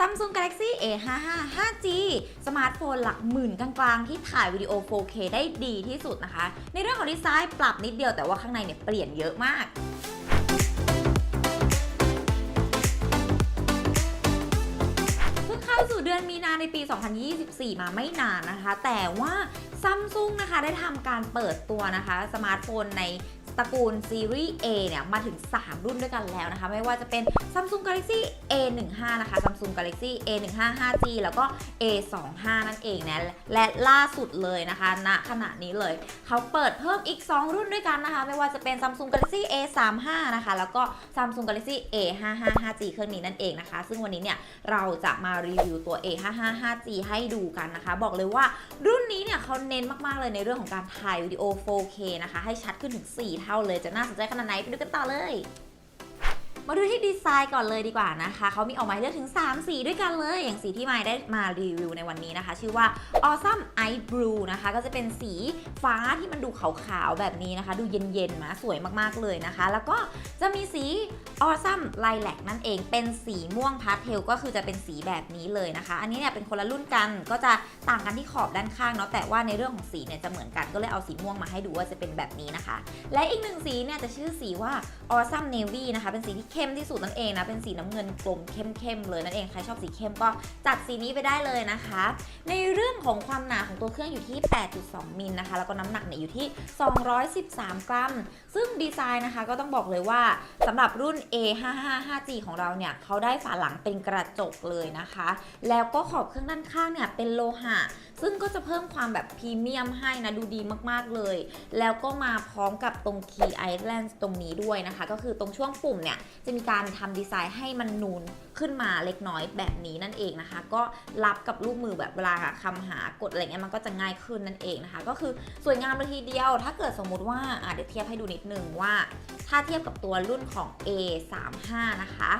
Samsung Galaxy A55 5G สมาร์ทโฟนหลักหมื่นกลางๆ ที่ถ่ายวิดีโอ 4K ได้ดีที่สุดนะคะ ในเรื่องของดีไซน์ปรับนิดเดียวแต่ว่าข้างในเนี่ยเปลี่ยนเยอะมาก อนมีนาในปี 2024 มาไม่นานนะคะ แต่ว่าซัมซุงนะคะได้ทำการเปิดตัวนะคะสมาร์ทโฟนในตระกูลซีรีส์ A เนี่ยมาถึง 3 รุ่นด้วยกันแล้วนะคะ ไม่ว่าจะเป็น Samsung Galaxy A15 นะคะ Samsung Galaxy A15 5G แล้วก็ A25 นั่นเองนะและล่าสุดเลยนะคะณขณะนี้เลย เขาเปิดเพิ่มอีก 2 รุ่นด้วยกันนะคะ ไม่ว่าจะเป็น Samsung Galaxy A35 นะคะ แล้วก็ Samsung Galaxy A55 5G เครื่องนี้นั่นเองนะคะ ซึ่งวันนี้เนี่ยเราจะมารีวิวตัว A 5G ให้ดูกันนะคะ บอกเลยว่ารุ่นนี้เนี่ยเขาเน้นมากๆเลยในเรื่องของการถ่ายวิดีโอ 4K นะคะ ให้ชัดขึ้นถึง 4 เท่าเลยจะน่าสนใจขนาดไหนไปดูกันต่อเลย มาดูที่ดีไซน์ก่อนเลยดีกว่านะคะเขามีออกมาให้เลือกถึง 3 สีด้วยกันเลย อย่างสีที่ไมายได้มารีวิวในวันนี้นะคะ ชื่อว่า Awesome Ice Blue นะคะ ก็จะเป็นสีฟ้าที่มันดูขาวๆแบบนี้นะคะ ดูเย็นๆมาสวยมากๆเลยนะคะ แล้วก็จะมีสี Awesome Lilac นั่นเองเป็นสีม่วงพาสเทลก็คือจะเป็นสีแบบนี้เลยนะคะ อันนี้เนี่ยเป็นคนละรุ่นกันก็จะต่างกันที่ขอบด้านข้างเนาะแต่ว่าในเรื่องของสีเนี่ยจะเหมือนกันก็เลยเอาสีม่วงมาให้ดูว่าจะเป็นแบบนี้นะคะ และอีกหนึ่งสีเนี่ยจะชื่อสีว่า Awesome Navy นะคะ เป็นสีที่เข้ข้มที่สุดนั่นเองนะ เป็นสีน้ำเงินกลมเข้มๆเลยนั่นเอง ใครชอบสีเข้มก็จัดสีนี้ไปได้เลยนะคะ ในเรื่องของความหนาของตัวเครื่องอยู่ที่ 8.2 มิลนะคะ แล้วก็น้ำหนักเนี่ยอยู่ที่ 213 กรัม ซึ่งดีไซน์นะคะก็ต้องบอกเลยว่าสำหรับรุ่น A555G ของเราเนี่ยเขาได้ฝาหลังเป็นกระจกเลยนะคะ แล้วก็ขอบเครื่องด้านข้างเนี่ยเป็นโลหะ ซึ่งก็จะเพิ่มความแบบพรีเมียมให้นะดูดีมากๆเลย แล้วก็มาพร้อมกับตรง Key Island ตรงนี้ด้วยนะคะ ก็คือตรงช่วงปุ่มเนี่ยจะะมีการทำดีไซน์ให้มันนูนขึ้นมาเล็กน้อยแบบนี้นั่นเองนะคะ ก็รับกับรูปมือแบบเวลาคำหากดอะไรเงี้ยมันก็จะง่ายขึ้นนั่นเองนะคะ ก็คือสวยงามเลยทีเดียว ถ้าเกิดสมมุติว่าเดี๋ยวเทียบให้ดูนิดนึงว่า ถ้าเทียบกับตัวรุ่นของ A35 นะคะ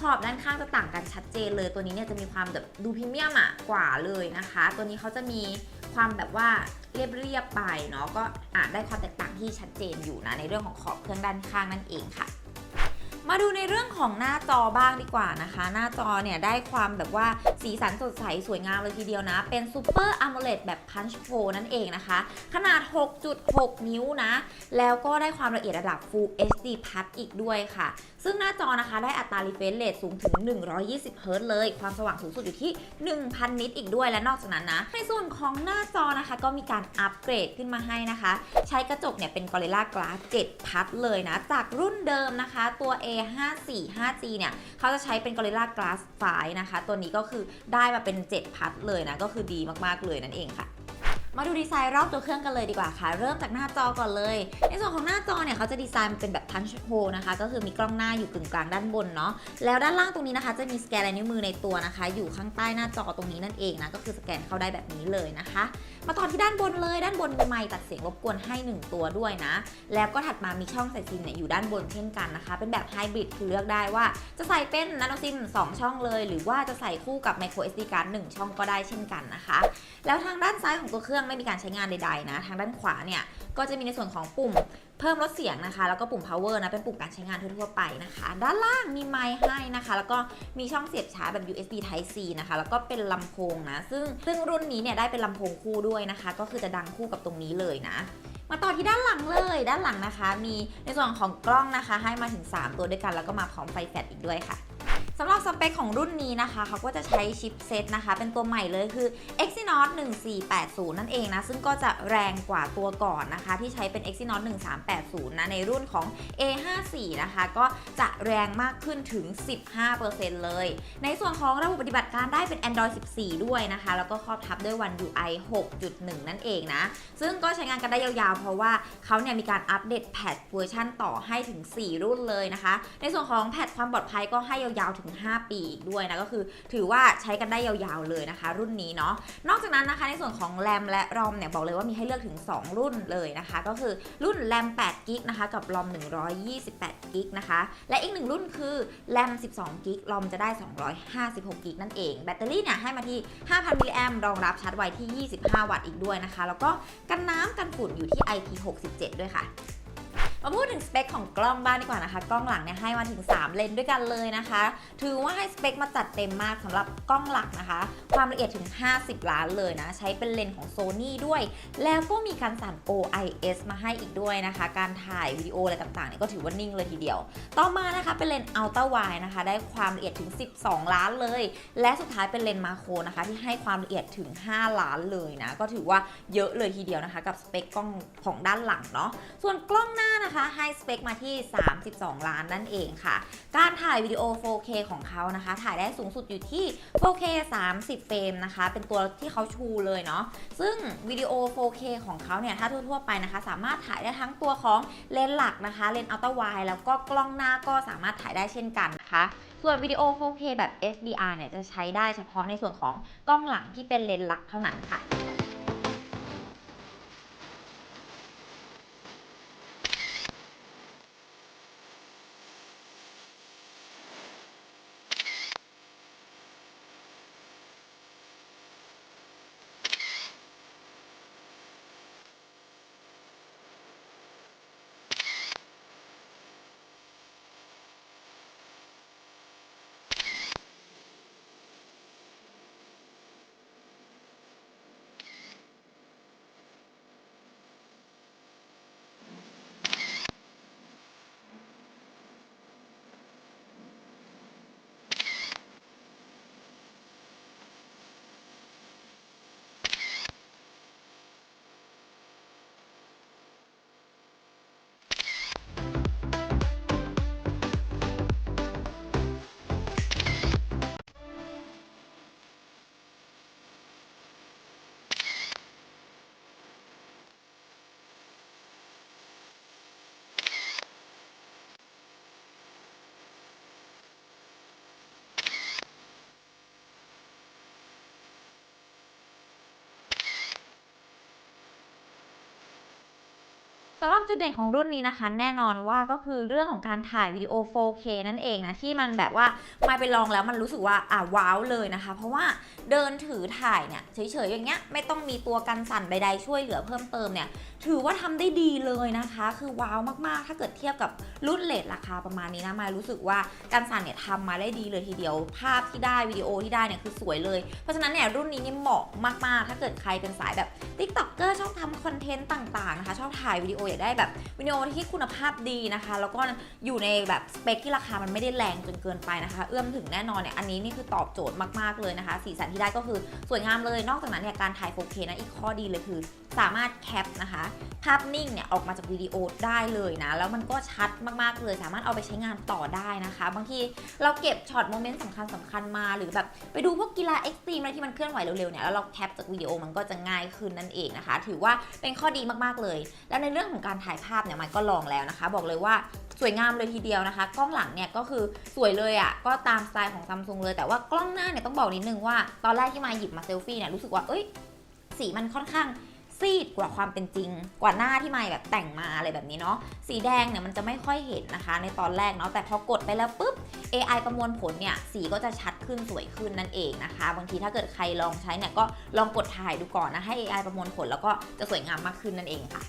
ขอบด้านข้างจะต่างกันชัดเจนเลยตัวนี้เนี่ยจะมีความแบบดูพรีเมียมอะกว่าเลยนะคะ ตัวนี้เขาจะมีความแบบว่าเรียบๆไปเนาะก็อาจได้ความแตกต่างที่ชัดเจนอยู่นะในเรื่องของขอบเครื่องด้านข้างนั่นเองค่ะ มาดูในเรื่องของหน้าจอบ้างดีกว่านะคะ หน้าจอเนี่ยได้ความแบบว่าสีสันสดใสสวยงามเลยทีเดียวนะ เป็น Super AMOLED แบบ Punch Pro นั่นเองนะคะ ขนาด 6.6 นิ้วนะ แล้วก็ได้ความละเอียดระดับ Full HD Plus อีกด้วยค่ะซึ่งหน้าจอนะคะได้อัตรา refresh rate สูงถึง 120 Hz เลย ความสว่างสูงสุดอยู่ที่ 1,000 นิตอีกด้วยและนอกจากนั้นนะ ในส่วนของหน้าจอนะคะ ก็มีการอัปเกรดขึ้นมาให้นะคะ ใช้กระจกเนี่ยเป็น Gorilla Glass 7 พัดเลยนะ จากรุ่นเดิมนะคะ ตัว A54 5G เนี่ย เขาจะใช้เป็น Gorilla Glass 5นะคะ ตัวนี้ก็คือได้มาเป็น 7 พัดเลยนะ ก็คือดีมากๆเลยนั่นเองค่ะ มาดูดีไซน์รอบตัวเครื่องกันเลยดีกว่าค่ะ เริ่มจากหน้าจอก่อนเลย ในส่วนของหน้าจอเนี่ยเขาจะดีไซน์มันเป็นแบบ punch hole นะคะ ก็คือมีกล้องหน้าอยู่กึ่งกลางด้านบนเนาะ แล้วด้านล่างตรงนี้นะคะ จะมีสแกนลายนิ้วมือในตัวนะคะ อยู่ข้างใต้หน้าจอตรงนี้นั่นเองนะ ก็คือสแกนเข้าได้แบบนี้เลยนะคะ มาต่อที่ด้านบนเลย ด้านบนมีไมค์ตัดเสียงรบกวนให้ 1 ตัวด้วยนะ แล้วก็ถัดมามีช่องใส่ซิมเนี่ยอยู่ด้านบนเช่นกันนะคะ เป็นแบบไฮบริดคือเลือกได้ว่าจะใส่เป็นนาโนซิม2 ช่องเลย หรือว่าจะใส่คู่กับ micro SD card 1ช่องก็ได้เช่นกันนะคะ แล้วทางด้านซ้ายของตัวเครื่องไม่มีการใช้งานใดๆนะ ทางด้านขวาเนี่ยก็จะมีในส่วนของปุ่มเพิ่มลดเสียงนะคะ แล้วก็ปุ่ม power นะ เป็นปุ่มการใช้งานทั่วๆไปนะคะ ด้านล่างมีไมค์ให้นะคะ แล้วก็มีช่องเสียบชาร์จแบบ USB Type C นะคะ แล้วก็เป็นลำโพงนะ ซึ่งซึ่งรุ่นนี้เนี่ยได้เป็นลำโพงคู่ด้วยนะคะ ก็คือจะดังคู่กับตรงนี้เลยนะมาต่อที่ด้านหลังเลย ด้านหลังนะคะ มีในส่วนของกล้องนะคะ ให้มาถึง 3 ตัวด้วยกัน แล้วก็มาพร้อมไฟแฟลชอีกด้วยค่ะ สำหรับสเปคของรุ่นนี้นะคะ เขาก็จะใช้ชิปเซตนะคะ เป็นตัวใหม่เลยคือ Exynos 1480 นั่นเองนะ ซึ่งก็จะแรงกว่าตัวก่อนนะคะ ที่ใช้เป็น Exynos 1380 นะ ในรุ่นของ A54 นะคะ ก็จะแรงมากขึ้นถึง 15%เลย ในส่วนของระบบปฏิบัติการได้เป็น Android 14 ด้วยนะคะ แล้วก็ครอบทับด้วย One UI 6.1 นั่นเองนะ ซึ่งก็ใช้งานกันได้ยาวๆ เพราะว่าเขาเนี่ยมีการอัปเดตแพทเวอร์ชันต่อให้ถึง 4 รุ่นเลยนะคะ ในส่วนของแพทความปลอดภัยก็ให้ยาวๆถึง5 ปีอีกด้วยนะก็คือ ถือว่าใช้กันได้ยาวๆเลยนะคะ รุ่นนี้เนาะนอกจากนั้นนะคะในส่วนของแรมและรอมเนี่ยบอกเลยว่ามีให้เลือกถึง 2 รุ่นเลยนะคะ ก็คือรุ่นแรม8กิกนะคะกับรอม128กิกนะคะและอีกหนึ่งรุ่นคือแรม12กิกรอมจะได้ 256กิกนั่นเอง แบตเตอรี่เนี่ยให้มาที่ 5,000มิลลิแอมรองรับชาร์จไวที่ 25 วัตต์อีกด้วยนะคะ แล้วก็กันน้ำกันฝุ่นอยู่ที่ IP67 ด้วยค่ะ มาพูดถึงสเปคของกล้องบ้างดีกว่านะคะ กล้องหลังเนี่ยให้มาถึง 3 เลนส์ด้วยกันเลยนะคะ ถือว่าให้สเปคมาจัดเต็มมากสำหรับกล้องหลักนะคะ ความละเอียดถึง 50 ล้านเลยนะ ใช้เป็นเลนส์ของ Sony ด้วย แล้วก็มีการสั่น OIS มาให้อีกด้วยนะคะ การถ่ายวิดีโออะไรต่างๆเนี่ยก็ถือว่านิ่งเลยทีเดียว ต่อมานะคะเป็นเลนส์ Ultra Wide นะคะ ได้ความละเอียดถึง 12 ล้านเลย และสุดท้ายเป็นเลนส์มาโครนะคะ ที่ให้ความละเอียดถึง 5 ล้านเลยนะ ก็ถือว่าเยอะเลยทีเดียวนะคะ กับสเปคกล้องของด้านหลังเนาะ ส่วนกล้องหน้านะคะให้สเปคมาที่ 32 ล้านนั่นเองค่ะ การถ่ายวิดีโอ 4K ของเขานะคะ ถ่ายได้สูงสุดอยู่ที่ 4K 30 เฟรมนะคะ เป็นตัวที่เขาชูเลยเนาะ ซึ่งวิดีโอ 4K ของเขาเนี่ย ถ้าทั่วๆไปนะคะ สามารถถ่ายได้ทั้งตัวของเลนส์หลักนะคะ เลนส์อัลตร้าไวด์แล้วก็กล้องหน้าก็สามารถถ่ายได้เช่นกันนะคะ ส่วนวิดีโอ 4K แบบ HDR เนี่ย จะใช้ได้เฉพาะในส่วนของกล้องหลังที่เป็นเลนส์หลักเท่านั้นค่ะ สำหรับจุดเด่นของรุ่นนี้นะคะ แน่นอนว่าก็คือเรื่องของการถ่ายวิดีโอ 4K นั่นเองนะ ที่มันแบบว่ามาไปลองแล้วมันรู้สึกว่าอ่าว้าวเลยนะคะ เพราะว่าเดินถือถ่ายเนี่ยเฉยๆอย่างเงี้ยไม่ต้องมีตัวกันสั่นใดๆช่วยเหลือเพิ่มเติมเนี่ยถือว่าทำได้ดีเลยนะคะ คือว้าวมากๆ ถ้าเกิดเทียบกับรุ่นเลทราคาประมาณนี้นะมารู้สึกว่าการสั่นเนี่ยทำมาได้ดีเลยทีเดียว ภาพที่ได้วิดีโอที่ได้เนี่ยคือสวยเลย เพราะฉะนั้นเนี่ยรุ่นนี้นี่เหมาะมากๆ ถ้าเกิดใครเป็นสายแบบติ๊กต็อกเกอร์ชอบทำคอนเทนต์ต่างๆนะคะชอบถ่ายวิดีโออยากได้แบบวิดีโอที่คุณภาพดีนะคะ แล้วก็อยู่ในแบบสเปคที่ราคามันไม่ได้แรงจนเกินไปนะคะ เอื้อมถึงแน่นอนเนี่ยอันนี้นี่คือตอบโจทย์มากๆเลยนะคะ สีสันที่ได้ก็คือสวยงามเลยนอกจากนั้นเนี่ยการถ่าย 4K นะอีกข้อดีเลยคือ สามารถแคปนะคะ ภาพนิ่งเนี่ยออกมาจากวิดีโอได้เลยนะ แล้วมันก็ชัดมากๆเลย สามารถเอาไปใช้งานต่อได้นะคะ บางทีเราเก็บช็อตโมเมนต์สำคัญสำคัญมา หรือแบบไปดูพวกกีฬาเอ็กซ์ตรีมอะไรที่มันเคลื่อนไหวเร็วๆเนี่ยแล้วเราแคปจากวิดีโอมันก็จะง่ายขึ้นนั่นเองนะคะ ถือว่าเป็นข้อดีมากๆเลย แล้วในเรื่องของการถ่ายภาพเนี่ยมันก็ลองแล้วนะคะ บอกเลยว่าสวยงามเลยทีเดียวนะคะ กล้องหลังเนี่ยก็คือสวยเลยอะ่ะก็ตามสไตล์ของซัมซุงเลยแต่ว่ากล้องหน้าเนี่ยต้องบอกนิดนึงว่า ตอนแรกที่มาหยิบมาเซลฟี่เนี่ยรู้สึกว่าเอ้ยสีมันค่อนข้าง ซีดกว่าความเป็นจริง กว่าหน้าที่ไม่แบบแต่งมาอะไรแบบนี้เนาะสีแดงเนี่ยมันจะไม่ค่อยเห็นนะคะ ในตอนแรกเนาะแต่พอกดไปแล้วปุ๊บ AI ประมวลผลเนี่ยสีก็จะชัดขึ้นสวยขึ้นนั่นเองนะคะ บางทีถ้าเกิดใครลองใช้เนี่ยก็ลองกดถ่ายดูก่อนนะให้ AI ประมวลผลแล้วก็จะสวยงามมากขึ้นนั่นเองค่ะ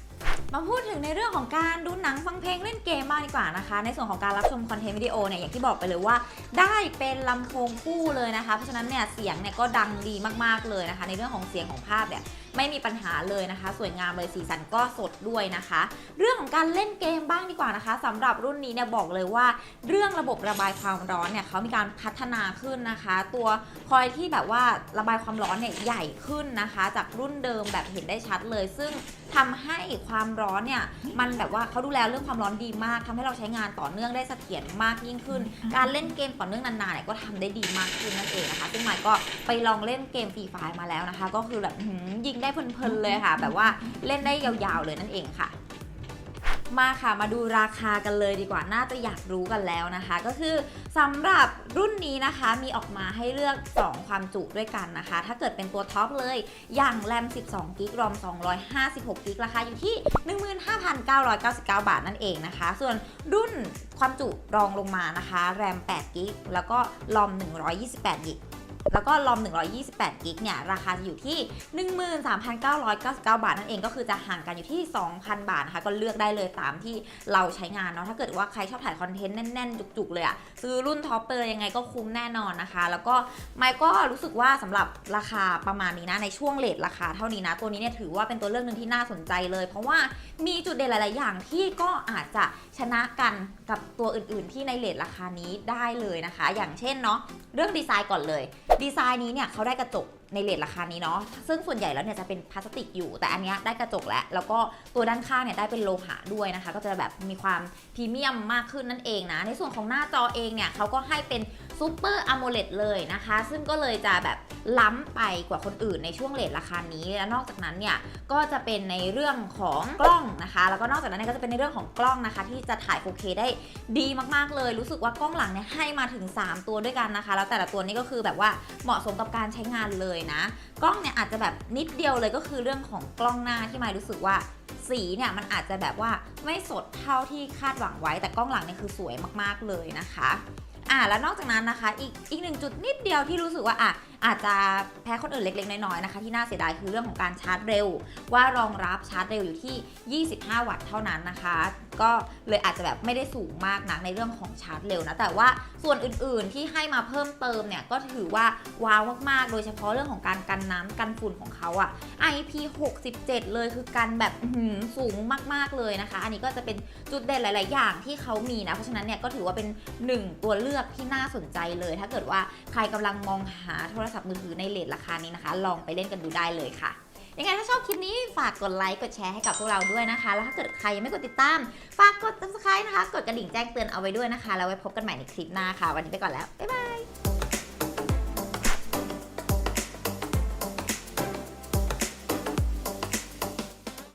มาพูดถึงในเรื่องของการดูหนังฟังเพลงเล่นเกมมากดีกว่านะคะ ในส่วนของการรับชมคอนเทนต์วิดีโอเนี่ยอย่างที่บอกไปเลยว่า ได้เป็นลำโพงคู่เลยนะคะ เพราะฉะนั้นเนี่ยเสียงเนี่ยก็ดังดีมากๆเลยนะคะ ในเรื่องของเสียงของภาพเนี่ย ไม่มีปัญหาเลยนะคะ สวยงามเลยสีสันก็สดด้วยนะคะ เรื่องของการเล่นเกมบ้างดีกว่านะคะสำหรับรุ่นนี้เนี่ยบอกเลยว่า เรื่องระบบระบายความร้อนเนี่ยเขามีการพัฒนาขึ้นนะคะ ตัวคอยที่แบบว่าระบายความร้อนเนี่ยใหญ่ขึ้นนะคะ จากรุ่นเดิมแบบเห็นได้ชัดเลย ซึ่งทำให้ความร้อนเนี่ยมันแบบว่าเขาดูแลเรื่องความร้อนดีมากทำให้เราใช้งานต่อเนื่องได้เสถียรมากยิ่งขึ้น การเล่นเกมต่อเนื่องนานๆเนี่ยก็ทำได้ดีมากขึ้นนั่นเองนะคะ ซึ่งมายก็ไปลองเล่นเกมฟรีไฟมาแล้วนะคะ ก็คือแบบยิงได้เพลินๆเลยค่ะ แบบว่าเล่นได้ยาวๆเลยนั่นเองค่ะ มาค่ะมาดูราคากันเลยดีกว่าน่าจะอยากรู้กันแล้วนะคะ ก็คือสำหรับรุ่นนี้นะคะมีออกมาให้เลือก 2 ความจุด้วยกันนะคะ ถ้าเกิดเป็นตัวท็อปเลยอย่างแรม 12 กิกรอม 256 กิกราคาอยู่ที่ 15,999 บาทนั่นเองนะคะ ส่วนรุ่นความจุรองลงมานะคะ แรม 8 กิกแล้วก็รอม 128 กิก แล้วก็ลอม 128กิกเนี่ยราคาจะอยู่ที่ 13,999 บาทนั่นเองก็คือจะห่างกันอยู่ที่ 2,000 บาทนะคะก็เลือกได้เลยตามที่เราใช้งานเนาะถ้าเกิดว่าใครชอบถ่ายคอนเทนต์แน่น ๆ จุก ๆ เลยอะซื้อรุ่นท็อปไปเลยยังไงก็คุ้มแน่นอนนะคะ แล้วก็ไมค์ก็รู้สึกว่าสำหรับราคาประมาณนี้นะในช่วงเลทราคาเท่านี้นะ ตัวนี้เนี่ยถือว่าเป็นตัวเลือกหนึ่งที่น่าสนใจเลย เพราะว่ามีจุดเด่นหลาย ๆ อย่างที่ก็อาจจะชนะกันกับตัวอื่น ๆ ที่ในเลทราคานี้ได้เลยนะคะ อย่างเช่นเนาะเรื่องดีไซน์ก่อนเลยดีไซน์นี้เนี่ยเขาได้กระจก ในเลทราคานี้เนาะซึ่งส่วนใหญ่แล้วเนี่ยจะเป็นพลาสติกอยู่ แต่อันเนี้ยได้กระจกแล้ว แล้วก็ตัวด้านข้างเนี่ยได้เป็นโลหะด้วยนะคะ ก็จะแบบมีความพรีเมียมมากขึ้นนั่นเองนะ ในส่วนของหน้าจอเองเนี่ยเขาก็ให้เป็นซูเปอร์อะโมเลดเลยนะคะ ซึ่งก็เลยจะแบบล้ำไปกว่าคนอื่นในช่วงเลทราคานี้ และนอกจากนั้นเนี่ยก็จะเป็นในเรื่องของกล้องนะคะ แล้วก็นอกจากนั้นเนยก็จะเป็นในเรื่องของกล้องนะคะ ที่จะถ่าย 4K ได้ดีมากๆเลย รู้สึกว่ากล้องหลังเนี่ยให้มาถึง 3 ตัวด้วยกันนะคะ แล้วแต่ละตัวนี้ก็คือแบบว่าเหมาะสมกับการใช้งานเลยนะ กล้องเนี่ยอาจจะแบบนิดเดียวเลยก็คือเรื่องของกล้องหน้าที่ไมายรู้สึกว่าสีเนี่ยมันอาจจะแบบว่าไม่สดเท่าที่คาดหวังไว้ แต่กล้องหลังเนี่ยคือสวยมากๆเลยนะคะอ่าแล้วนอกจากนั้นนะคะ อีกอีกหนึ่งจุดนิดเดียวที่รู้สึกว่าอะ อาจจะแพ้คนอื่นเล็กๆ น้อยๆนะคะ ที่น่าเสียดายคือเรื่องของการชาร์จเร็ว ว่ารองรับชาร์จเร็วอยู่ที่ 25 วัตต์เท่านั้นนะคะ ก็เลยอาจจะแบบไม่ได้สูงมากนักในเรื่องของชาร์จเร็วนะ แต่ว่าส่วนอื่นๆที่ให้มาเพิ่มเติมเนี่ยก็ถือว่าว้าวมากๆ โดยเฉพาะเรื่องของการกันน้ำกันฝุ่นของเขาอะ IP67 เลยคือกันแบบสูงมากๆเลยนะคะ อันนี้ก็จะเป็นจุดเด่นหลาย ๆ อย่างที่เขามีนะ เพราะฉะนั้นเนี่ยก็ถือว่าเป็นหนึ่งตัวเลือกที่น่าสนใจเลย ถ้าเกิดว่าใครกำลังมองหาโทรรศัพท์มือถือในเลทราคานี้นะคะ ลองไปเล่นกันดูได้เลยค่ะยังไงถ้าชอบคลิปนี้ฝากกดไลค์กดแชร์ให้กับพวกเราด้วยนะคะ แล้วถ้าเกิดใครยังไม่กดติดตาม ฝากกด subscribe นะคะ กดกระดิ่งแจ้งเตือนเอาไว้ด้วยนะคะ แล้วไว้พบกันใหม่ในคลิปหน้าค่ะ วันนี้ไปก่อนแล้ว บ๊ายบาย